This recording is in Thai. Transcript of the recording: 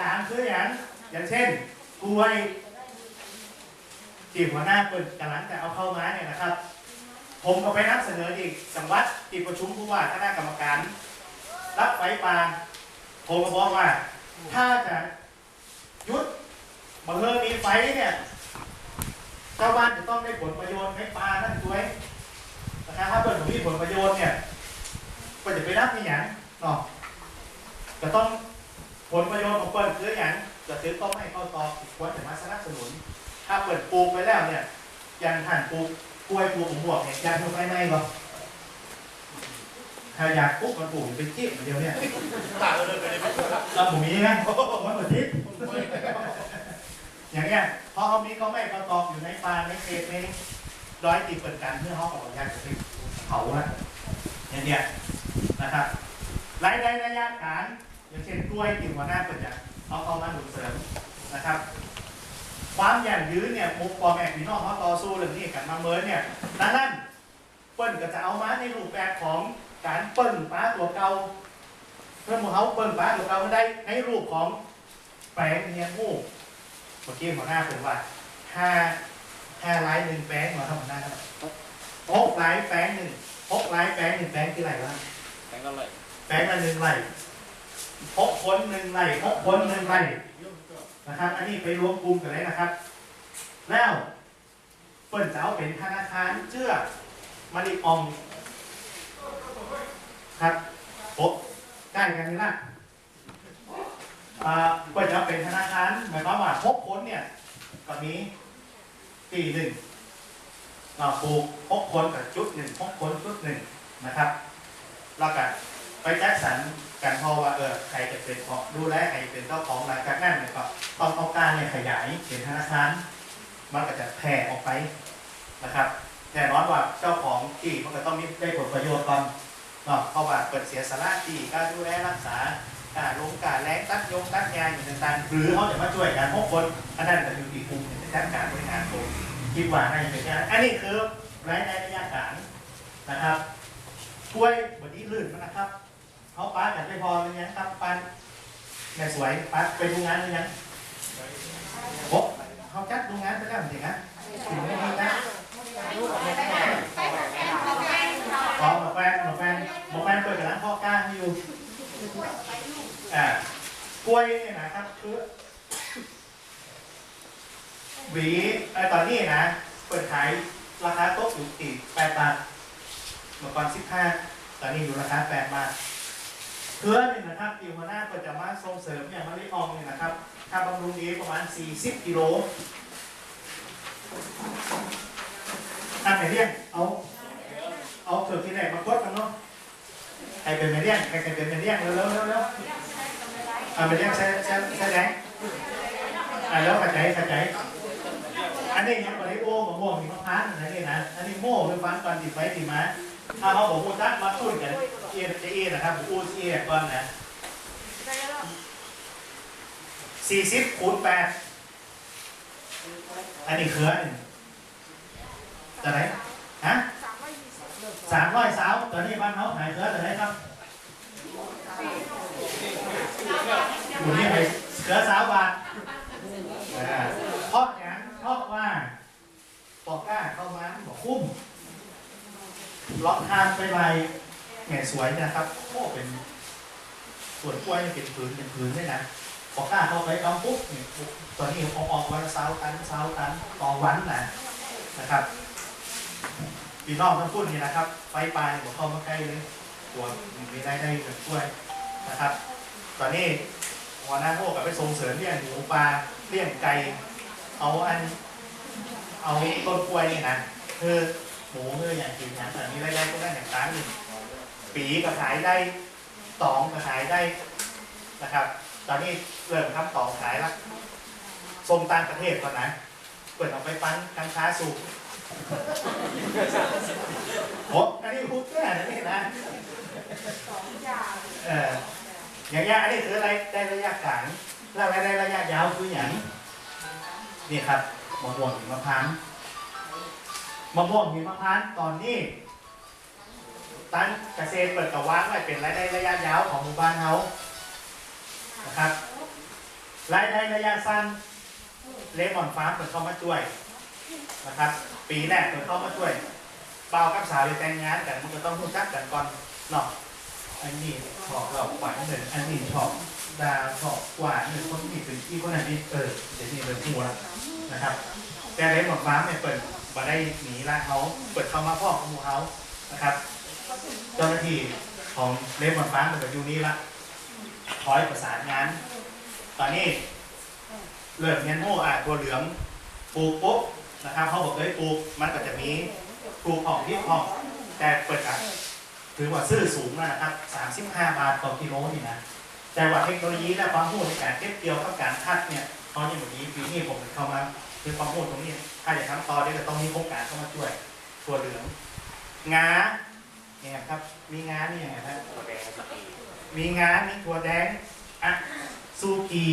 กลางคืออย่างอย่างเช่นกล้วยที่หัวหน้าเปิดกำลังจะเอาเข้ามาเนี่ยนะครับ ผมก็ไปนำเสนออีกจังวัดที่ประชุมผู้ว่าคณะกรรมการ รับไฟป่าผมก็บอกว่า ถ้าจะยุดบังเอิญมีไฟเนี่ยชาวบ้านจะต้องได้ผลประโยชน์ให้ปลานั่นด้วยนะครับถ้าเปิดผมมีผลประโยชน์เนี่ยก็จะไปรับนี่อย่างเนาะจะต้องผลประโยชน์ ของเปิดคืออย่างจะซื้อต้มให้เข้าตอกควรจะมาสนับสนุน ถ้าเปิดปลูกไปแล้วเนี่ยอยังหั่นปลูกกล้วยปลูกผมบวกเนี่ยอยังทำไม่ไม่หรอกถ้าอยากปลูกมันปลูกเป็นจิ๊บเดียวเนี่ยตางกันเลยไปเลยไม่ใช่ครับเราผมมีนะมันเหมือนทิพย์อย่างเงี้ยพอเขามีเขาไม่ประกอบอยู่ในปลาในเศษในร้อยติดเปิดกันเพื่อเขาออกยาจะไปเผาละอย่างเงี้ยนะครับรายได้ระยะการอย่างเช่นกล้วยติ่หัวหน้าเปิดจะ เอาเข้ามาหนุนเสริมนะครับ ความยั่งยืนเนี่ยมุกปอแม่พี่น้องเขาต่อสู้เรื่องนี้กันมาเมินเนี่ยดังนั้นเปิ้ลก็จะเอามาในรูปแบบของการเปิ้ลปลาตัวเก่าเพื่อนหมูเขาเปิ้ลปลาตัวเก่ามาได้ในรูปของแปลงเนียนหูเมื่อกี้หัวหน้าเป็นว่าห้าห้าลายหนึ่งแปลงมาทำหัวหน้าครับหกลายแปลงหนึ่งหกลายแปลงหนึ่งแปลงคืออะไรวะแต่งกันเลยแปลงละหนึ่งไร่ หกคนหนึ่งไร่หกคนหนึ่งไร่นะครับ อันนี้ไปรวมกลุ่มกันเลยนะครับ แล้วเปิ้นจะเอาเป็นธนาคารเชื่อมาริออมครับโป๊ะใกล้กันนี่ละอ่าเปิ้นจะเอาเป็นธนาคารหมายความว่าหกคนเนี่ยก็มีปีหนึ่งอ่าปลูกหกคนกับจุดหนึ่งหกคนจุดหนึ่งนะครับแล้วก็ไปแจ็คสัน กันพอว่าเออใครจะเป็นของดูแลใครเป็นเจ้าของหลังจากนั้นเนี่ยก็ต้องเอาการเนี่ยขยายเป็นธนาคารมันก็จะแผ่ออกไปนะครับแน่นอนว่าเจ้าของที่มันก็ต้องมีได้ผลประโยชน์ก่อนเนาะเพราะว่าเปิดเสียสาระที่การดูแลรักษาการลงการแรงตัดยงตัดยางอย่างต่างๆหรือเขาจะมาช่วยกันพวกคนอันนั้นก็อยู่ที่กลุ่มในด้านการบริหารตรงคิดว่าน่าจะเป็นอย่างนั้นอันนี้คือรายได้ระยะกลางนะครับช่วยบดีลื่นนะครับ เขาป้ากันไม่พอเลยยังครับป้าแม่สวยป้าไปดูงานหรือยังโอ้เขาจัดดูงานไปแล้วจริงนะถึงไม่ดีนะขอหมอแฟนหมอแฟนหมอแฟนเปิดกับร้านพ่อก้าให้อยู่อ่ากล้วยเนี่ยนะครับคือหวีไอ้ตอนนี้นะ เปิดขายราคาโต๊ะอยู่ที่แปดบาทเมื่อก่อน15ตอนนี้อยู่ราคา8บาท เพื่อนนี่นะครับที่หัวหน้าก็จะมาส่งเสริมอย่างมะลิอองเนี่ยนะครับค่าบำรุงดีประมาณ 40 กิโลอันไหนเรียกเอาเอาเกือที่ไหนมากดกันเนาะใครเป็นแม่เลี้ยงใครเป็นแม่เลี้ยงเร็วเร็วเร็วเร็วอ่าแม่เลี้ยงใช้ใช้ใช้แรงอ่าแล้วขัดใจขัดใจอันนี้ยังบริโภคมะม่วงมีมะพร้าวอะไรนี่นะอันนี้โม่หรือฟันก่อนติดไฟติดมา ถ้าเขาบอกว่าจักมาตุ้นกันเอียจะเอียนะครับอูเอียก่อนนะสี่สิบคูณแปดอันนี้เครือหนึ่งจะไหนฮะสามร้อยสาวตอนนี้บ้านเขาขายเคือจะไหนครับอยู่นี่ไปเคือสาวบาทเพราะอย่างนั้นเพราะว่าปอกก้าเข้ามาบอกคุ้ม ล็อกทางไปลายแหม่สวยนะครับโอ้เป็นส่วนกล้วยเนี่ยเป็นผืนเป็นผืนเลยนะปอกก้าเข้าไปเอาปุ๊บเนี่ยตอนนี้ออกออกวันเสาร์ตันเสาร์ตันต่อวันนะนะครับพี่น้องทั้งพูดนี่นะครับ ไฟปลายบอกเข้ามาใกล้เลยตัวมีได้ได้แบบกล้วยนะครับ ตอนนี้หัวหน้าโอ้กับไปส่งเสริมเรื่องหมูปลาเลี้ยงไก่เอาอัน เอาต้นกล้วยนี่นะคือ หมูคืออย่างกินอย่างแต่นี้ไล่ๆก็ได้อย่างตั้งหนึ่งปีก็ขายได้ตองก็ขายได้นะครับ ตอนนี้เริ่มทำตองขายละส่งต่างประเทศก่อนนะเปิดออกไปปั้นกัญชาสูบโอ้อันนี้พูดแค่นั้นนี่นะเอออย่างเงี้ยอันนี้คืออะไรได้ระยะกลางแล้วอะไรได้ระยะยาวคืออย่างนี่ครับมะม่วงหิมะพานต์ มะม่วงหิมะพานต์ตอนนี้ตั้งเกษตรเปิดกระวางไว้เป็นรายได้ระยะยาวของหมู่บ้านเขานะครับรายได้ระยะสั้นเลมอนฟาร์มเปิดเข้ามาช่วยนะครับ ปีแรกเปิดเข้ามาช่วยเปล่ากับสาวไปแต่งงานกันมันก็ต้องรู้จักกันก่อนเนาะอันนี้ชอบเราหวานเลยอันนี้ชอบดาชอบหวานเลยคนที่เป็นที่คนนั้นนี่เออเดี๋ยวนี้เป็นหัวนะครับ แต่เลมอนฟาร์มเนี่ยเปิด มาได้หนีละเขาเปิดเข้ามาพ่อของหมูเขานะครับ เจ้าหน้าที่ของเลมอนฟ้ามเปิดอยู่นี่ละคอยประสานงาน ตอนนี้เริ่มเงี้ยโม่อะตัวเหลืองปลูกปุ๊บนะครับเขาบอกเลยปลูกมันก็จะมีปลูกของที่ของแต่เปิดอะถือว่าซื้อสูงมากนะครับ35 บาทต่อกิโลนี่นะแต่ว่าเทคโนโลยีและความรู้ในการเก็บเกี่ยวกับการคัดเนี่ยตอนนี้แบบนี้ปีนี้ผมเข้ามา คือความรู้ตรงนี้ถ้าอยากทำต่อเนี่ยจะต้องมีโครงการเข้ามาช่วยตัวเหลืองงาเนี่ยครับ มีงานี่ยังไงครับตัวแดงมีงามีถั่วแดงอะซูกี